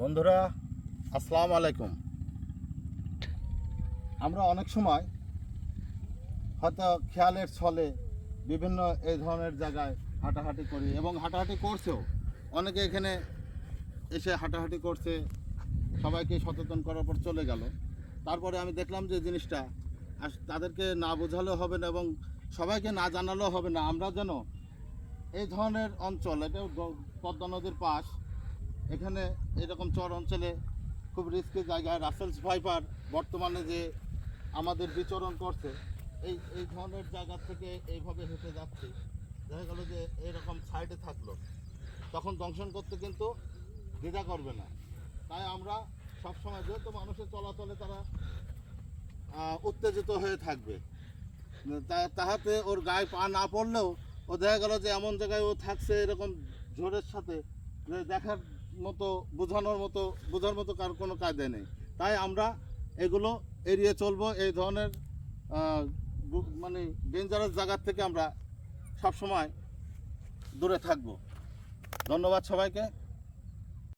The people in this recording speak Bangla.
বন্ধুরা, আসসালামু আলাইকুম। আমরা অনেক সময় হয়তো খেয়ালের ছলে বিভিন্ন এই ধরনের জায়গায় হাঁটাহাঁটি করি এবং হাঁটাহাঁটি করছেও। অনেকে এখানে এসে হাঁটাহাঁটি করছে, সবাইকে সচেতন করার পর চলে গেল। তারপরে আমি দেখলাম যে জিনিসটা তাদেরকে না বোঝালেও হবে না এবং সবাইকে না জানালেও হবে না। আমরা যেন এই ধরনের অঞ্চল, এটা পদ্মা নদীর পাশ এখানে এরকম চর অঞ্চলে খুব রিস্কি জায়গায় রাসেলস ভাইপার বর্তমানে যে আমাদের বিচরণ করছে, এই এই ধরনের জায়গা থেকে এইভাবে হেঁটে যাচ্ছে। দেখা গেলো যে এরকম সাইডে থাকল। তখন দংশন করতে কিন্তু দ্বিধা করবে না। তাই আমরা সবসময় যেহেতু মানুষের চলাচলে তারা উত্তেজিত হয়ে থাকবে। তাহাতে ওর গায়ে পা না পড়লেও ও দেখা গেল যে এমন জায়গায় ও থাকছে এরকম ঝড়ের সাথে, যে দেখার মতো, বোঝানোর মতো, বোঝার মতো কার কোনো কায়দা নেই। তাই আমরা এগুলো এড়িয়ে চলবো, এই ধরনের মানে ডেঞ্জারাস জায়গার থেকে আমরা সবসময় দূরে থাকব। ধন্যবাদ সবাইকে।